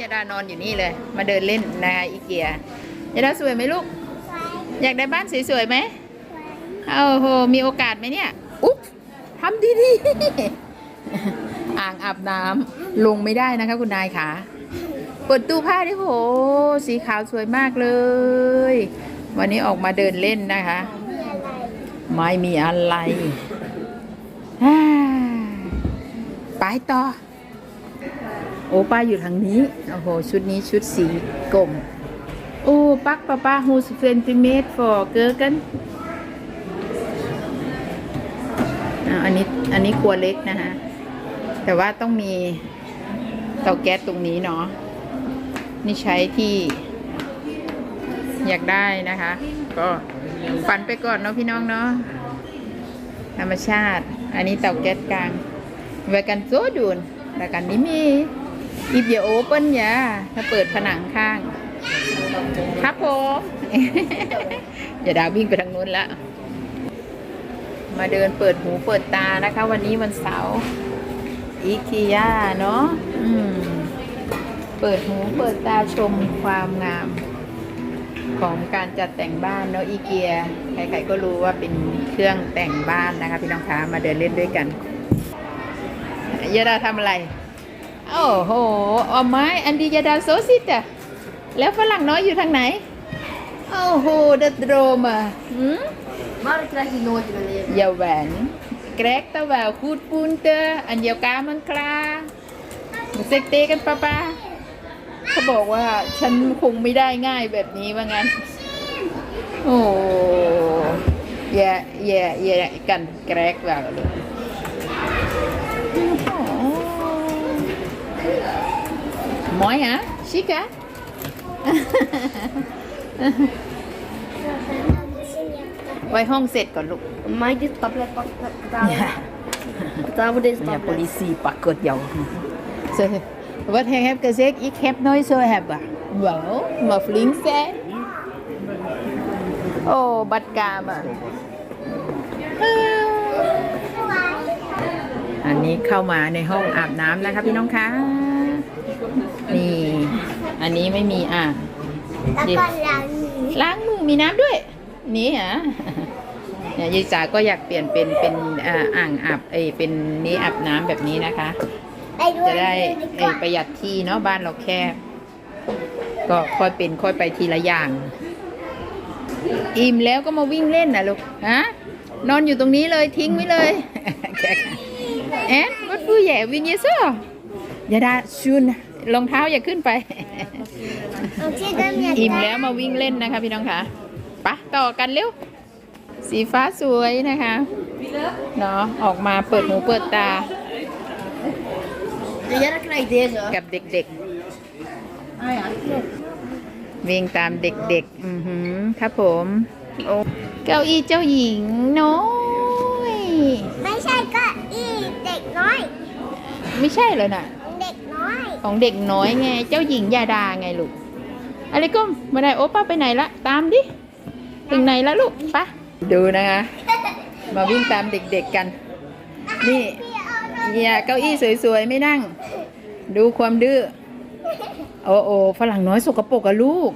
ยาดานอนอยู่นี่เลย มาเดินเล่นนะคะอีเกียยาดาสวยไหมลูก อยากได้บ้านสวยๆไหมโอ้โห มีโอกาสไหมเนี่ย อุ๊บทำดีๆ อ่างอาบน้ำลงไม่ได้นะคะคุณนายค่ะเปิดตู้ผ้าดิโห สีขาวสวยมากเลย วันนี้ออกมาเดินเล่นนะคะ ไม่มีอะไร ไปต่อ อ้ป้าอยู่ทางนี้ โอ้โห ชุดนี้ชุดสีกลมโอ้ปักป้าป้าฮูสเซนติเมตร for เกิร์กันอันนี้อันนี้ครัวเล็กนะคะแต่ว่าต้องมีเตาแก๊สตรงนี้เนาะนี่ใช้ที่อยากได้นะคะ ก็ฝันไปก่อนเนาะพี่น้องเนาะธรรมชาติ อันนี้เตาแก๊สกลางไว้กันโซดูนแล้วกันนี้มี อีเดียโอเปิลอย่าถ้าเปิดผนังข้าง ครับผมอย่าดาววิ่งไปทางนู้นละ มาเดินเปิดหูเปิดตานะคะ วันนี้วันเสาร์อีคิยาเนาะอืมเปิดหูเปิดตาชมความงาม ของการจัดแต่งบ้านเนาะอีเกีย ใครๆก็รู้ว่าเป็นเครื่องแต่งบ้านนะคะ พี่น้องคะมาเดินเล่นด้วยกันยาดาทำอะไร โอ้โหเอาไม้อันดียาดาโซซิตอะแล้วฝรั่งน้อยอยู่ทางไหน โอ้โหเดดโรมอะหืม Maar dat krijg je nooit in mijn leven. อย่าแหวนแกรกตะแววคูดปูนเตออันเดียวกามันคลาเซ็กเตกันปะปะเขาบอกว่าฉันคงไม่ได้ง่ายแบบนี้ว่างั้น โอ้แย่แย่แย่กันแกรกแบบเลย หมอยฮะชิกะไว้ห้องเสร็จก่อนลูก Mag ik dit tablet pak- pak- betalen? Betalen voor deze เนี่ย tablet. politie pakken jou. Zo, wat hij heeft gezegd, ik heb nooit zo hebben. Wel, maar flink zijn. Oh, badkamer. อันนี้เข้ามาในห้องอาบน้ำแล้วครับพี่น้องคะ นี่ อันนี้ไม่มีอ่างแล้วก็ล้างมือล้างมือมีน้ำด้วย นี่ฮะเนี่ยยายจ๋าก็อยากเปลี่ยนเป็นเป็นอ่าอ่างอาบเอยเป็นนี้อาบน้ำแบบนี้นะคะไปด้วยจะได้ดีเอกว่ายประหยัดที่เนาะบ้านเราแคบก็ค่อยเป็นค่อยไปทีละอย่าง อิ่มแล้วก็มาวิ่งเล่นนะลูกฮะนอนอยู่ตรงนี้เลยทิ้งไว้เลยแอนวัดผู้ใหญ่วินเยซ่อย่าดาชุน รองเท้าอย่าขึ้นไปเอาที่เดิมอยากอิ่มได้แล้วมาวิ่งเล่นนะคะพี่น้องคะไปะต่อกันเร็ว สีฟ้าสวยนะคะเนาะออกมาเปิดหูเปิดตา Ja, dan krijg ik deze. กับเด็ก Ah ja, klopt. ๆวิ่งตามเด็กๆ อือหือครับผมโอ้เก้าอี้เจ้าหญิงน้อยไม่ใช่เก็อีเด็กน้อย ไม่ใช่เลยน่ะเด็กน้อย ของเด็กน้อยไง เจ้าหญิงยาดาไงลูก อะไรก็มาได้โอป้าไปไหนละตามดิ ถึงไหนละลูกไปะดูนะคะ มาวิ่งตามเด็กๆกัน นี่เนี่ยเก้าอี้สวยๆไม่นั่ง ดูความดื้อ โอ้โอ้ฝรั่งน้อยสกปรกอะลูก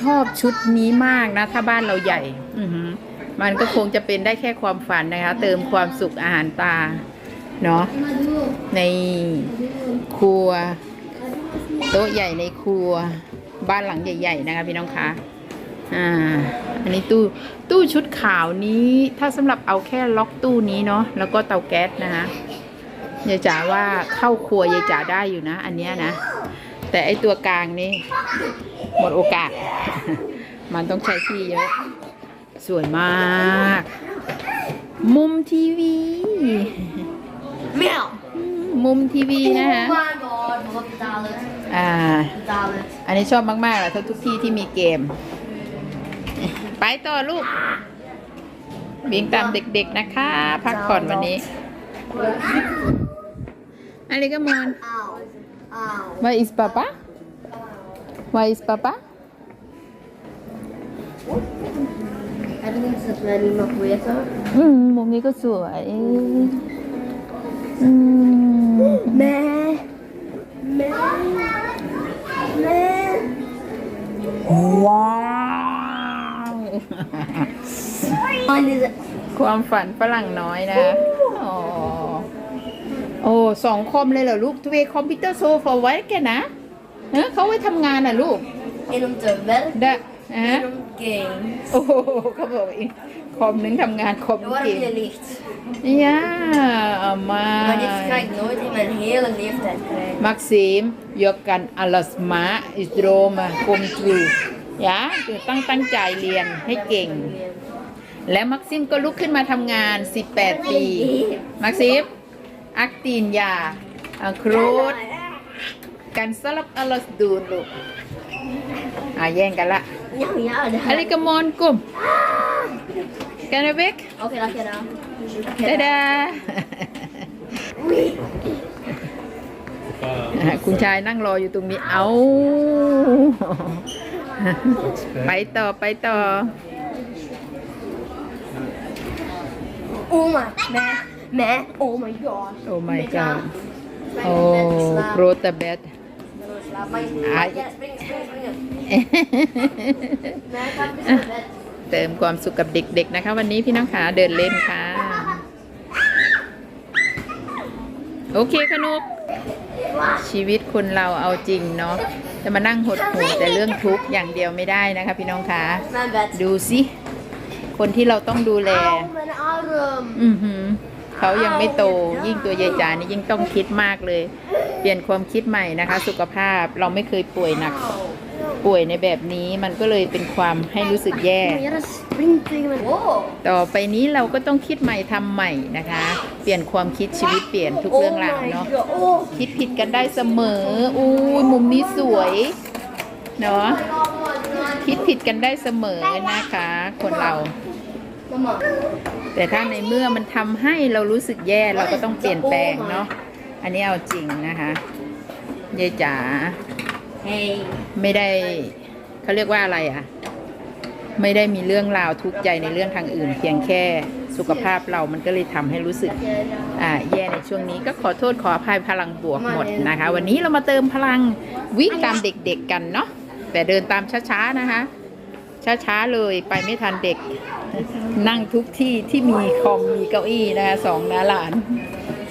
ชอบชุดนี้มากนะ ถ้าบ้านเราใหญ่ อือมันก็คงจะเป็นได้แค่ความฝันนะคะ เติมความสุขอาหารตา เนาะในครัว โต๊ะใหญ่ในครัว บ้านหลังใหญ่ ๆ นะคะพี่น้องคะอ่า อันนี้ตู้ตู้ชุดขาวนี้ถ้าสำหรับเอาแค่ล็อกตู้นี้เนาะแล้วก็เตาแก๊สนะคะยายจ๋าว่าเข้าครัวยายจ๋าได้อยู่นะ อันเนี้ยนะ แต่ไอตัวกลางนี่หมดโอกาส มันต้องใช้ที่เยอะสวยมาก มุมทีวี Miauw. มุมทีวีนะคะ Oh my god, we gaan betalen. อ่า Betalen. อันนี้ชอบมากๆแหละทุกที่ที่มีเกม ไปต่อลูกวิ่งตามเด็กๆนะคะ พักผ่อนวันนี้อะไรก็มอน อ้าวอ้าว Where is Papa Where is Papa Heb je niet dat wij niet nog weten? อืมมุมนี้ก็สวยอืม ว้าวความฝันฝรั่งน้อยนะโอ้สองคอมเลยเหรอลูกตัวคอมพิวเตอร์โซฟาไว้แกนะเนะเขาไว้ทำงานอะลูก In เ e อ e werk. Da. In om games. Oh, kom op. คอมหนึงทำงานคอม Waarom เก่ง je licht? ย่ามา Maar dit ga ik nooit in mijn hele leeftijd krijgen. มักซิมยกกันอลสมาอิสโดรมากลมทรูยะคือตั้งตั้งใจเรียนให้เก่ง และมักซิมก็ลุกขึ้นมาทำงาน 18 ปี มักซิม อักตีนยาอังครูดกันสลับอลสดูนลูกอะแย่งกันละ Ja, ja, dat อะไรกมอนกลุ่ม กันนะเบก Oké, laat je dan. ดาดาอะคุณชายนั่งรออยู่ตรงนี้ เอา ไปต่อไปต่อ Oh my, man, man, oh my god. โอ้ my god โอ้ Oh, โปรตเบต Maar Ah, เติมความสุขกับเด็กๆนะคะ วันนี้พี่น้องขาเดินเล่นค่ะ โอเคขนุก ชีวิตคนเราเอาจริงเนาะจะมานั่งหดหูแต่เรื่องทุกข์อย่างเดียวไม่ได้นะคะ พี่น้องคะดูสิคนที่เราต้องดูแลอือหือเขายังไม่โตยิ่งตัวยายจานี่ยิ่งต้องคิดมากเลย เปลี่ยนความคิดใหม่นะคะ สุขภาพเราไม่เคยป่วยหนัก ป่วยในแบบนี้มันก็เลยเป็นความให้รู้สึกแย่ Ja, dat springt tegen mijn... Wow. ต่อไปนี้เราก็ต้องคิดใหม่ทำใหม่นะคะ เปลี่ยนความคิดชีวิตเปลี่ยนทุกเรื่องราวเนาะ god. Oh. คิดผิดกันได้เสมออู้ยมุมนี้สวยเนาะคิดผิดกันได้เสมอนะคะ คนเรา Mama. แต่ถ้าในเมื่อมันทำให้เรารู้สึกแย่เราก็ต้องเปลี่ยนแปลงเนาะอันนี้เอาจริงนะคะยายจ๋า Hey. ไม่ได้เขาเรียกว่าอะไรอะ่ะ ไม่ได้มีเรื่องราวทุกข์ใจในเรื่องทางอื่น เพียงแค่สุขภาพเรามันก็เลยทำให้รู้สึกอ่าแย่ในช่วงนี้ก็ขอโทษขออภัยพลังบวกหมดนะคะ วันนี้เรามาเติมพลังวิ่งตามเด็กๆกันเนาะแต่เดินตามช้าๆนะคะ ช้าๆเลยไปไม่ทันเด็ก นั่งทุกที่ที่มีคอมมีเก้าอี้นะคะสองนาหลาน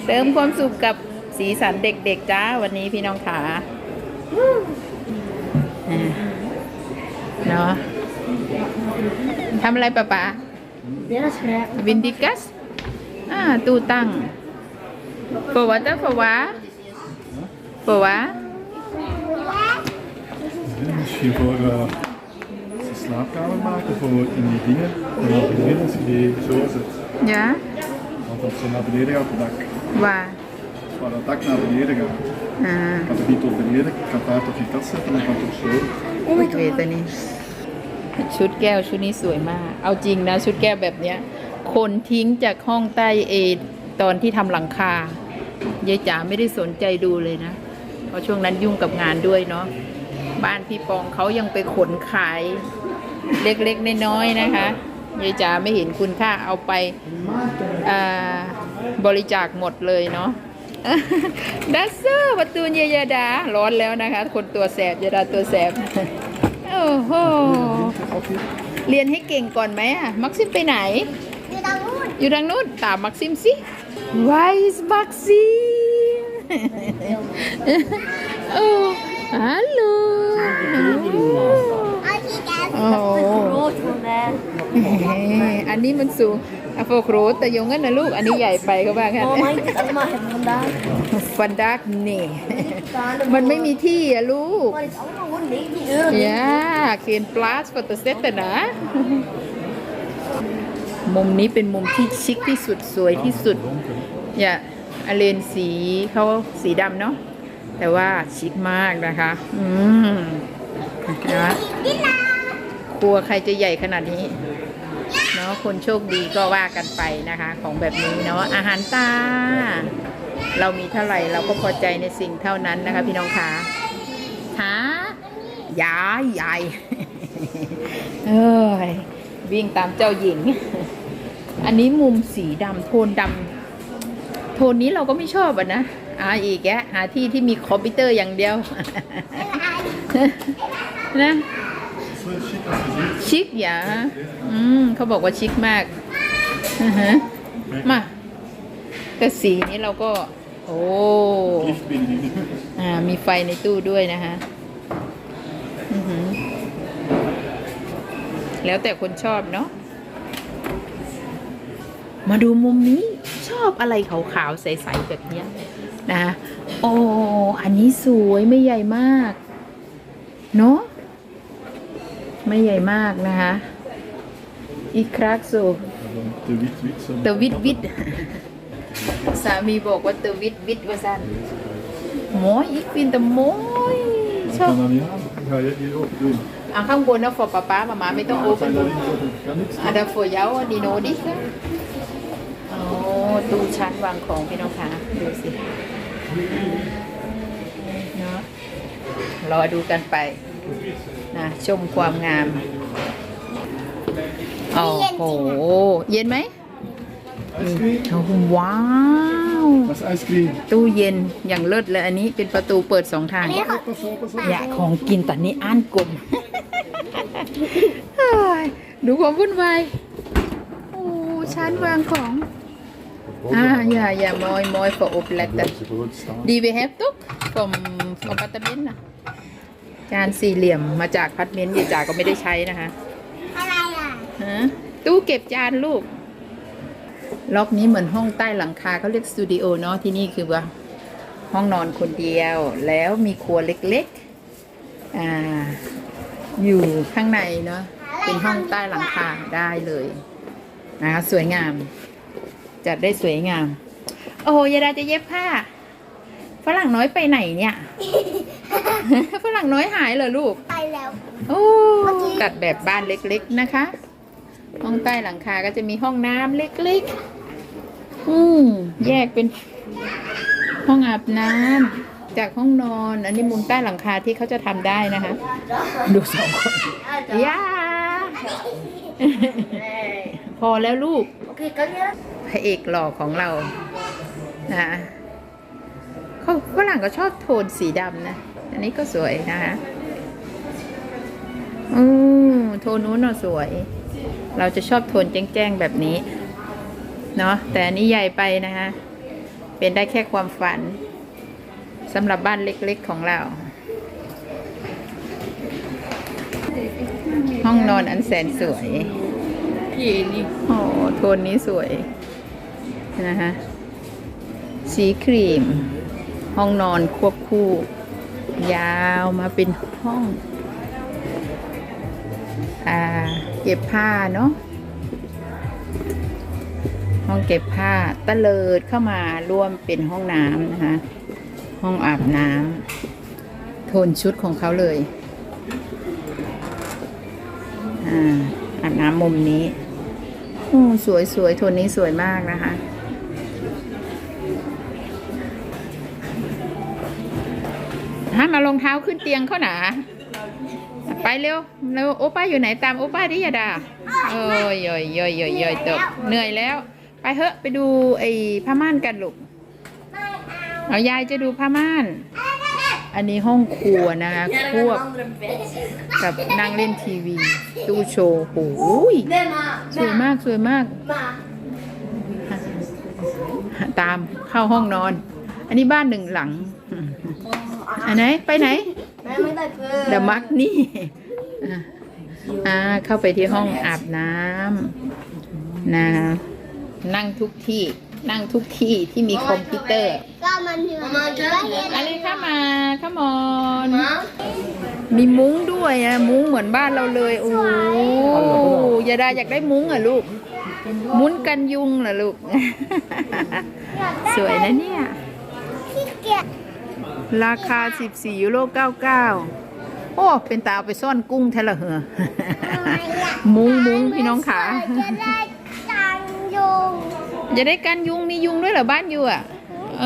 เติมความสุขกับสีสันเด็กๆจ้าวันนี้พี่น้องขาอ่า เนาะทำอะไรปะปะ Ja, dat is gelijk. วินดิกัส อ่า ตู้ตั้งฟวาตฟวาฟวา Ja, Misschien voor eh, de slaapkamer maken, voor in die dingen. En naar beneden als je die zo zet. ยะ Want als je naar beneden gaat, het dak. ว่า Dus waar dat dak naar beneden gaat, อ่า gaat het niet tot beneden. Ik kan het daar tot die kast zetten, dan kan het ook zo. วิเวตัวนี้ ชุดแก้วชุดนี้สวยมาก เอาจริงนะ ชุดแก้วแบบเนี้ย คนทิ้งจากห้องใต้เอตอนที่ทำหลังคายายจ๋าไม่ได้สนใจดูเลยนะ เพราะช่วงนั้นยุ่งกับงานด้วยเนาะบ้านพี่ปองเขายังไปขนขาย เล็กๆน้อยๆนะคะยายจ๋าไม่เห็นคุณค่าเอาไปอ่าบริจาคหมดเลยเนาะ ดัสเซอร์ประตูนยายาดา ร้อนแล้วนะคะ คนตัวแสบยาดาตัวแสบ โอ้โห เรียนให้เก่งก่อนไหมอะมักซิมไปไหน อยู่ตรงนู้นอยู่ทางนู้นตามมักซิมสิ Why is มักซิมโอ้ฮัลโหลเอาที่แกะโอ้ Groot voor mij. อันนี้มันสูง อะโฟโครแต่ยงงั้นนะลูก อันนี้ใหญ่ไปก็ว่ากัน Oh, mag ik dit allemaal hebben vandaag? ฟันดักนี่ Staan er มันไม่มีที่อะลูก Maar het is allemaal gewoon 19 euro. ยาเขียนปลาสฟอตเซตนะ มุมนี้เป็นมุมที่ชิคที่สุดสวยที่สุด อย่าอเลนสีเขาสีดำเนาะ แต่ว่าชิคมากนะคะ อืมเห็นไหมครัวใครจะใหญ่ขนาดนี้เนาะคนโชคดีก็ว่ากันไปนะคะ ของแบบนี้เนาะอาหารตา เรามีเท่าไหร่เราก็พอใจในสิ่งเท่านั้นนะคะ พี่น้องคะหายายยายเอ้ยวิ่งตามเจ้าหญิง อันนี้มุมสีดำโทนดำโทนนี้เราก็ไม่ชอบอะนะอ่าอีกแกหาที่ที่มีคอมพิวเตอร์อย่างเดียวนะ ชิคอย่าอืมเขาบอกว่าชิคมากอือฮะมาแต่สีนี้เราก็ โอ้ Lichtbinding. อ่า มีไฟในตู้ด้วยนะคะอือหือแล้วแต่คนชอบเนาะมาดูมุมนี้ชอบอะไรขาวๆใสๆแบบเนี้ยนะ โอ้ อันนี้สวยไม่ใหญ่มาก เนาะ ไม่ใหญ่มากนะคะ อีกครั้งสู De wit wit. zo. เตวิดวิดสามีบอกว่าเตวิดวิดว่าสันหมอยอีกฟินแต่หมอยช Ik อบ kan dat niet aan. Dan ga je hier ook doen. อะข้างบนนะฟอป้าป้ามามาไม่ต้องโอ Als เปน je ดู daarin zet, dan kan niks. อะเดฟเยาดีโนดิค่ะโอ้ตู้ชั้นวางของพี่น้องคะดูสิเนาะรอดูกันไป นะชมความงามโอ้โห เย็นไหม Ice cream. โอ้โหว้าว Dat is ice cream. ตู้เย็นอย่างเลิศเลยอันนี้เป็นประตูเปิดสองทางนี่ค่ะ Pas op, pas op. อย่าของกินตอนนี้อ่านกลม เฮ้ยดูความวุ่นวาย โอ้ชั้นวางของ อ่า อย่า อย่ามอยมอย for op letten Ze groot staan. ดีเวเฮฟตุก from from ปัตตามินนะ จานสี่เหลี่ยมมาจากพัดเมนต์ยายจ๋าก็ไม่ได้ใช้นะคะอะไรอะฮะตู้เก็บจานลูก ล็อกนี้เหมือนห้องใต้หลังคาเขาเรียกสตูดิโอเนาะที่นี่คือว่าห้องนอนคนเดียวแล้วมีครัวเล็กๆอ่าอยู่ข้างในเนาะเป็นห้องใต้หลังคาได้เลยนะคะสวยงาม จัดได้สวยงาม โอ้ยายดาจะเย็บผ้าฝรั่งน้อยไปไหนเนี่ย ฝรั่งน้อยหายเหรอลูก ไปแล้ว โอ้ตัดแบบบ้านเล็กๆนะคะ ห้องใต้หลังคาก็จะมีห้องน้ำเล็กๆ อืมแยกเป็นห้องอาบน้ำจากห้องนอน อันนี้มุมใต้หลังคาที่เขาจะทำได้นะคะ ดูสองคนย่าพอแล้วลูกโอเคก็เนี่ยพระเอกหล่อของเรานะเขาฝรั่งก็ชอบโทนสีดำนะ อันนี้ก็สวยนะคะอืมโทนนู้นน่ะสวย เราจะชอบโทนแจ้งๆแบบนี้ เนาะแต่อันนี้ใหญ่ไปนะคะเป็นได้แค่ความฝันสำหรับบ้านเล็กๆของเรา ห้องนอนอันแสนสวยพี่นี่โอ้โทนนี้สวย นะคะสีครีม ห้องนอนควบคู่ ยาวมาเป็นห้อง อ่า เก็บผ้าเนาะห้องเก็บผ้าตะเลิดเข้ามาร่วมเป็นห้องน้ำนะคะ ห้องอาบน้ำโทนชุดของเขาเลยอ่าอาบน้ำมุมนี้ สวยสวยโทนนี้สวยมากนะคะ ห้ามารองเท้าขึ้นเตียงเขาหนา ไปเร็วเร็วโอป้าอยู่ไหนตามโอป้าดิยาดาโอ้ยโยยโยยโยยโยยตกเหนื่อยแล้ว ไปเถอะไปดูไอ้ผ้าม่านกันลูกเอายายจะดูผ้าม่าน อันนี้ห้องครัวนะคะควบกับนั่งเล่นทีวี ตู้โชว์โอ้ยสวยมากสวยมาก ตามเข้าห้องนอน อันนี้บ้านหนึ่งหลัง อันไหนไปไหน แม่ไม่ได้เพื่อเดมักนี่อะอ่าเข้าไปที่ห้องอาบน้ำนะนั่งทุกที่นั่งทุกที่ที่มีคอมพิวเตอร์ ก็มันอยู่มาเจอเห็นอะไรเข้ามาเข้ามอนมามีมุ้งด้วยอะมุ้งเหมือนบ้านเราเลย โอ้ยาดาอยากได้มุ้งเหรอลูก มุ้นกันยุงเหรอลูก สวยนะเนี่ย ขี้เกียจ ราคา 14 ยูโร 99 โอ้ เป็นตาเอาไปซ่อนกุ้งแท้ละเหรอมุ้งมุ้งพี่น้องขาจะได้จังยุงจะได้กันยุงมียุงด้วยเหรอบ้านอยู่อะ เอ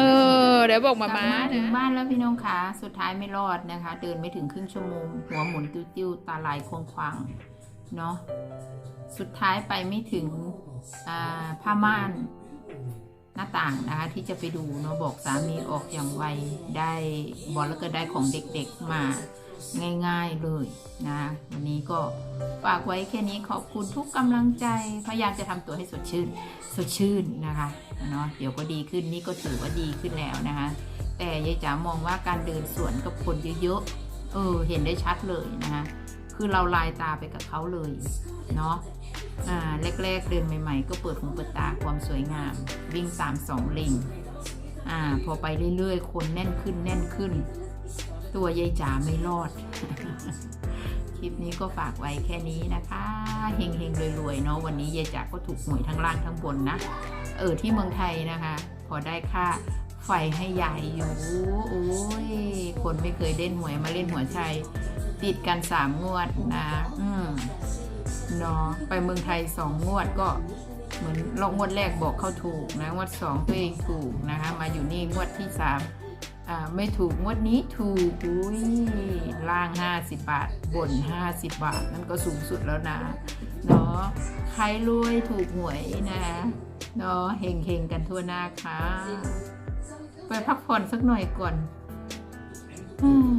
อ เดี๋ยวบอกมามาถึงบ้านแล้วพี่น้องขาสุดท้ายไม่รอดนะคะ เดินไม่ถึงครึ่งชั่วโมง หัวหมุนติ้วๆ ตาลายควงควางเนาะ สุดท้ายไปไม่ถึงอ่าผ้าม่าน หน้าต่างนะคะที่จะไปดูเนาะบอกสามีออกอย่างไวได้บอลแล้วก็ได้ของเด็กๆมาง่ายๆเลยนะวันนี้ก็ฝากไว้แค่นี้ขอบคุณทุกกำลังใจ พยายามจะทำตัวให้สดชื่น สดชื่นนะคะเนาะเดี๋ยวก็ดีขึ้นนี่ก็ถือว่าดีขึ้นแล้วนะคะ แต่ยายจ๋ามองว่าการเดินสวนกับคนเยอะๆเออเห็นได้ชัดเลยนะคะคือเราลายตาไปกับเขาเลยเนาะ แรกๆ เดินใหม่ๆ ก็เปิดหูเปิดตาความสวยงาม วิ่งตามสองเลงอ่า พอไปเรื่อยๆ คนแน่นขึ้นแน่นขึ้น ตัวยายจ๋าไม่รอด คลิปนี้ก็ฝากไว้แค่นี้นะคะเฮงเฮงๆรวยๆเนาะวันนี้ยายจ๋าก็ถูกหวยทั้งล่างทั้งบนนะ เออที่เมืองไทยนะคะ พอได้ค่าไฟให้ยายอยู่โอ้ยคนไม่เคยเล่นหวยมาเล่นหัวชัยติดกันสามงวดนะ อืม เนาะไปเมืองไทยสองงวดก็เหมือนลองงวดแรกบอกเขาถูกนะงวดสองตัวเองถูกนะคะมาอยู่นี่งวดที่สามอ่าไม่ถูกงวดนี้ถูกอุ้ยล่างห้าสิบบาทบนห้าสิบบาท นั่นก็สูงสุดแล้วนะเนาะใครรวยถูกหวยนะเนาะเฮงเฮงๆกันทั่วหน้าค่ะ ไปพักผ่อนสักหน่อยก่อน อืม